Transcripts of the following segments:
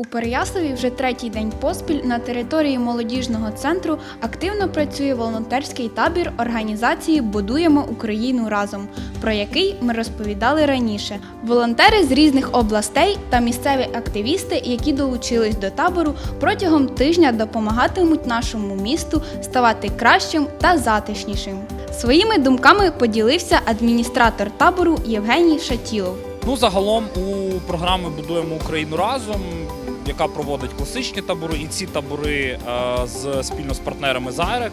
У Переяславі вже третій день поспіль на території молодіжного центру активно працює волонтерський табір організації Будуємо Україну разом, про який ми розповідали раніше. Волонтери з різних областей та місцеві активісти, які долучились до табору, протягом тижня допомагатимуть нашому місту ставати кращим та затишнішим. Своїми думками поділився адміністратор табору Євгеній Шатілов. Ну, загалом у програми Будуємо Україну разом, яка проводить класичні табори, і ці табори е, з спільно з партнерами Zyrex,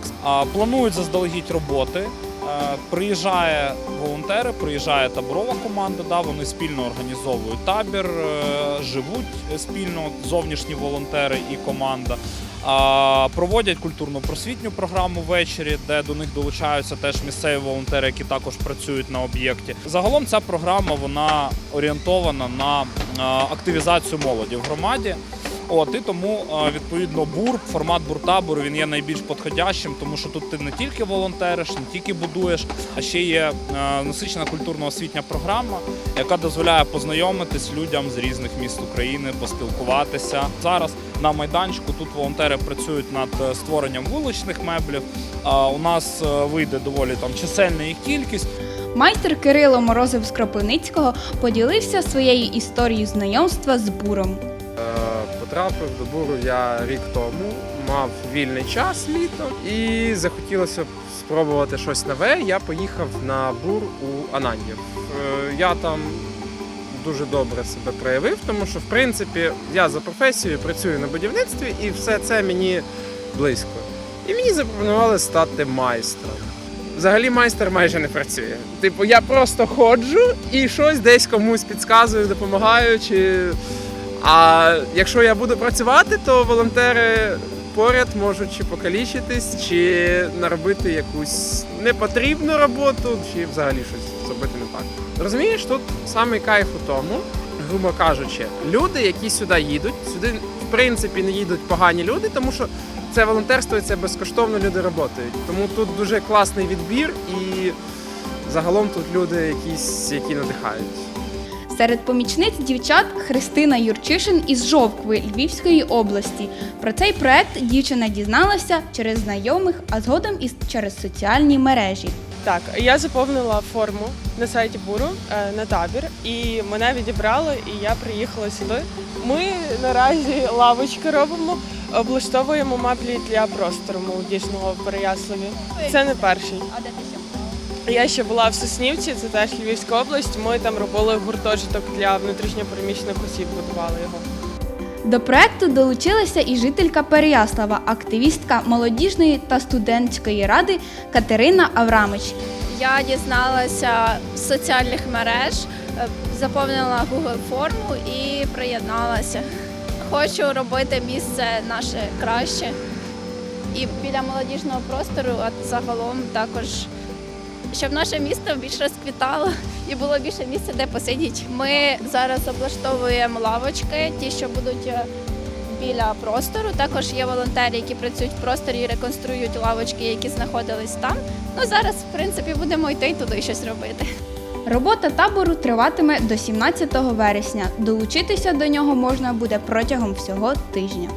планують заздалегідь роботи. Е, Приїжджає волонтери, приїжджає таборова команда. Да, вони спільно організовують табір, е, живуть спільно зовнішні волонтери і команда. Проводять культурно-просвітню програму ввечері, де до них долучаються теж місцеві волонтери, які також працюють на об'єкті. Загалом ця програма вона орієнтована на активізацію молоді в громаді. От і тому відповідно бур, формат буртабору він є найбільш підходящим, тому що тут ти не тільки волонтериш, не тільки будуєш, а ще є а, насичена культурно-освітня програма, яка дозволяє познайомитись людям з різних міст України, поспілкуватися. Зараз на майданчику тут волонтери працюють над е, створенням вуличних меблів. А у нас е, вийде доволі там чисельна їх кількість. Майстер Кирило Морозов з Кропивницького поділився своєю історією знайомства з буром. Потрапив до буру я рік тому, мав вільний час літом і захотілося спробувати щось нове. Я поїхав на бур у Ананів. Е, Я там дуже добре себе проявив, тому що в принципі я за професією працюю на будівництві і все це мені близько. І мені запропонували стати майстром. Взагалі майстер майже не працює. Типу, я просто ходжу і щось десь комусь підказую, допомагаю. Чи... А якщо я буду працювати, то волонтери поряд можуть чи покалічитись, чи наробити якусь непотрібну роботу, чи взагалі щось зробити не так. Розумієш, тут саме кайф у тому, грубо кажучи, люди, які сюди їдуть, сюди в принципі не їдуть погані люди, тому що це волонтерство і це безкоштовно люди працюють. Тому тут дуже класний відбір і загалом тут люди якісь, які надихають. Серед помічниць дівчат Христина Юрчишин із Жовкви Львівської області. Про цей проект дівчина дізналася через знайомих, а згодом і через соціальні мережі. Так, я заповнила форму на сайті Буру е, на табір, і мене відібрали, і я приїхала сюди. Ми наразі лавочки робимо, облаштовуємо маплі для простору молодіжного в Переяславі. Це не перший. А де ти ще? Я ще була в Соснівці, це теж Львівська область. Ми там робили гуртожиток для внутрішньопереміщених осіб, будували його. До проекту долучилася і жителька Переяслава, активістка молодіжної та студентської ради Катерина Аврамич. Я дізналася з соціальних мереж, е, заповнила Google форму і приєдналася. Хочу робити місце наше краще. І біля молодіжного простору, а загалом також, щоб наше місто більш розквітало і було більше місця, де посидіти. Ми зараз облаштовуємо лавочки, ті, що будуть е, біля простору. Також є волонтери, які працюють в просторі і реконструюють лавочки, які знаходились там. Ну зараз, в принципі, будемо йти туди щось робити. Робота табору триватиме до 17 вересня. Долучитися до нього можна буде протягом всього тижня.